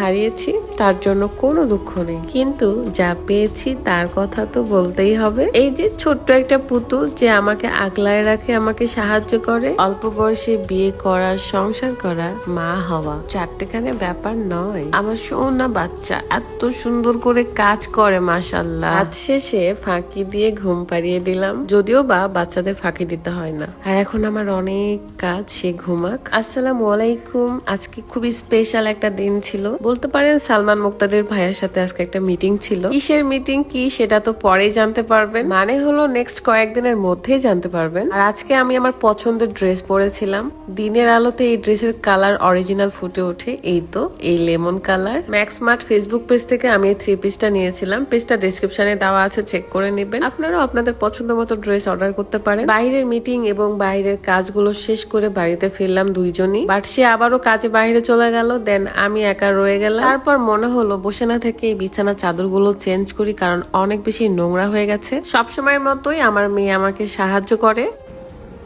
হারিয়েছি, তার জন্য কোনো দুঃখ নেই। কিন্তু যা পেয়েছি, তার কথা তো বলতেই হবে। এই যে ছোট্ট একটা পুতুল যে আমাকে আগলায় রাখে, আমাকে সাহায্য করে, অল্প বয়সে বিয়ে করা, সংসার করা মা হওয়া, চারটেখানে ব্যাপার নয়। আমার সোনা বাচ্চা, এত সুন্দর করে কাজ করে মাসাল্লাহ রাত শেষে ফাঁকি দিয়ে ঘুম পাড়িয়ে দিলাম। যদিও বা বাচ্চাদের ফাঁকি দিতে হয় না। আর এখন আমার অনেক কাজ, সে ঘুমাক। আসসালামু আলাইকুম। আজকে খুবই স্পেশাল একটা দিন ছিল। বলতে পারেন সালমান মুক্তাদের ভাইয়ের সাথে আজকে একটা মিটিং ছিল। কিসের মিটিং কি সেটা তো পরেই জানতে পারবেন। মানে হলো নেক্সট কয়েকদিনের মধ্যেই জানতে পারবেন। আর আজকে আমি আমার পছন্দের ড্রেস পরেছিলাম। দিনের আলোতে এই ড্রেসের কালার অরিজিনাল ফুটে ওঠে। এই তো, এই Lemon Colour Max Mart Facebook page থেকে আমি এই থ্রি পিসটা নিয়েছিলাম। পেজটা ডিসক্রিপশনে দেওয়া আছে চেক করে নেবেন। আপনারাও আপনাদের পছন্দ মতো ড্রেস অর্ডার করতে পারেন। বাইরের মিটিং এবং বাইরের কাজগুলো শেষ করে বাড়িতে ফিরলাম দুইজনই। বাট সে আবারও কাজে বাইরে চলে গেল। দেন আমি একা রয়ে গেলাম। তারপর মনে হলো বসে না থেকে এই বিছানা চাদরগুলো চেঞ্জ করি কারণ অনেক বেশি নোংরা হয়ে গেছে। সব সময়ের মতোই আমার মেয়ে আমাকে সাহায্য করে।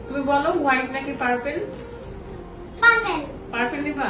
তুমি বলো হোয়াইট নাকি পার্পেল পার্পেল নিবা?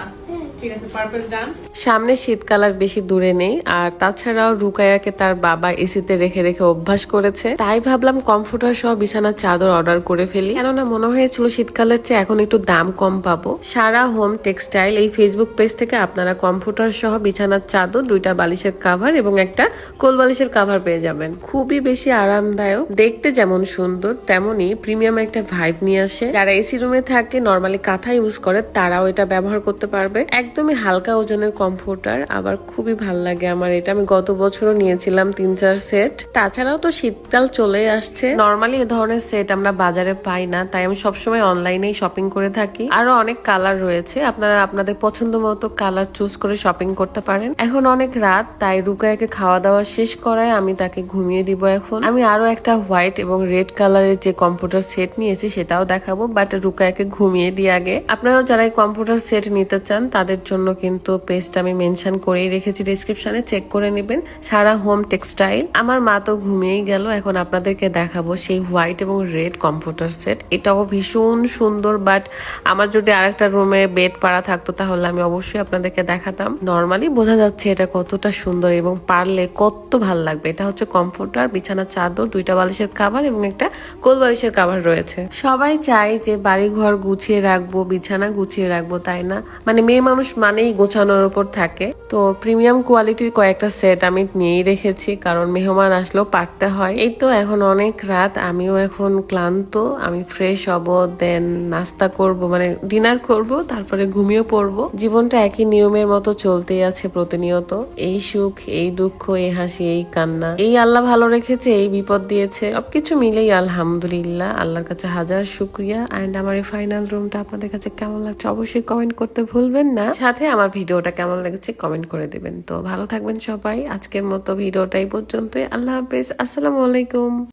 ঠিক আছে পার্পেল ডান সামনে শীতকাল আর বেশি দূরে নেই আর তাছাড়াও রুকায়াকে তার বাবা এসিতে রেখে রেখে অভ্যাস করেছে। তাই ভাবলাম কমফোর্টার সহ বিছানার চাদর অর্ডার করে ফেলি। কেননা মনে হয়েছিল শীতকালের চেয়ে এখন একটু দাম কম পাবো। সারা হোম টেক্সটাইল এই ফেসবুক পেজ থেকে আপনারা কমফোর্টার সহ বিছানার চাদর দুইটা বালিশের কাভার এবং একটা কোল বালিশের কাভার পেয়ে যাবেন। খুবই বেশি আরামদায়ক দেখতে যেমন সুন্দর তেমনই প্রিমিয়াম একটা ভাইব নিয়ে আসে। যারা এসি রুমে থাকে নর্মালি কাঁথা ইউজ করে তারাও এটা ব্যবহার করতে পারবে। একদমই হালকা ওজনের কমফোর্টার আবার খুবই ভালো লাগে আমার এটা। আমি গত বছরও নিয়েছিলাম তিন, চার সেট তাছাড়াও তো শীতকাল চলে আসছে। নর্মালি এ ধরনের সেট আমরা বাজারে পাই না, তাই আমি সবসময় অনলাইনেই শপিং করে থাকি। আরও অনেক কালার রয়েছে, আপনারা আপনাদের পছন্দ মতো কালার চুজ করে শপিং করতে পারেন। এখন অনেক রাত, তাই রুকায়াকে খাওয়া দাওয়া শেষ করায় আমি তাকে ঘুমিয়ে দিব এখন। আমি আরও একটা হোয়াইট এবং রেড কালারের যে কম্পিউটার সেট নিয়েছি, সেটাও দেখাবো বাট রুকায়াকে ঘুমিয়ে দিয়ে আগে। আপনারা যারা এই কম্পিউটার সেট নিতে চান, তাদের জন্য কিন্তু পেজটা আমি মেনশন করেই রেখেছি ডিসক্রিপশনে চেক করে নেবেন। সারা হোম টেক্সটাইল আমার মা তো ঘুমিয়েই গেল, এখন আপনাদেরকে দেখাবো সেই হোয়াইট এবং রেড কম্পিউটার সেট এটাও ভীষণ সুন্দর বাট আমার যদি আরেকটা রুমে বেড পাড়া থাকতো, তাহলে আমি অবশ্যই আপনাদেরকে দেখাতাম। নর্মালি বোঝা যাচ্ছে এটা কতটা সুন্দর এবং পারলে কত ভালো লাগবে। এটা হচ্ছে কমফোর্টার বিছানা, চাদর, দুইটা বালিশের কাভার এবং একটা কোল বালিশের কাভার রয়েছে। সবাই চায় যে বাড়ি ঘর গুছিয়ে রাখব, বিছানা গুছিয়ে রাখব তাই না? মানে মেয়ে মানুষ মানেই গোছানোর উপর থাকে। তো প্রিমিয়াম কোয়ালিটির কয়েকটা সেট আমি নিয়েই রেখেছি, কারণ মেহমান আসলেও পারতে হয়। এই তো এখন অনেক রাত, আমিও এখন ক্লান্ত, আমি ফ্রেশ হব দেন নাস্তা করব মানে ডিনার করব, তারপরে ঘুমিয়ে পড়ব। জীবনটা একই নিয়মের মতো চলতেই আছে প্রতিনিয়ত। এই সুখ, এই দুঃখ, এই হাসি, এই কান্না, এই আল্লাহ ভালো রেখেছে, এই বিপদ দিয়েছে। সবকিছু মিলেই আলহামদুলিল্লাহ, আল্লাহর কাছে হাজার শুক্রিয়া। অ্যান্ড আমার এই ফাইনাল রুমটা আপনাদের কাছে কেমন লাগছে? অবশ্যই কমেন্ট করতে ভুলবেন না। সাথে আমার ভিডিওটা কেমন লেগেছে কমেন্ট করে দেবেন। তো ভালো থাকবেন সবাই। আজকের মতো ভিডিওটাই পর্যন্তই। আল্লাহ হাফেজ। আসসালামু আলাইকুম।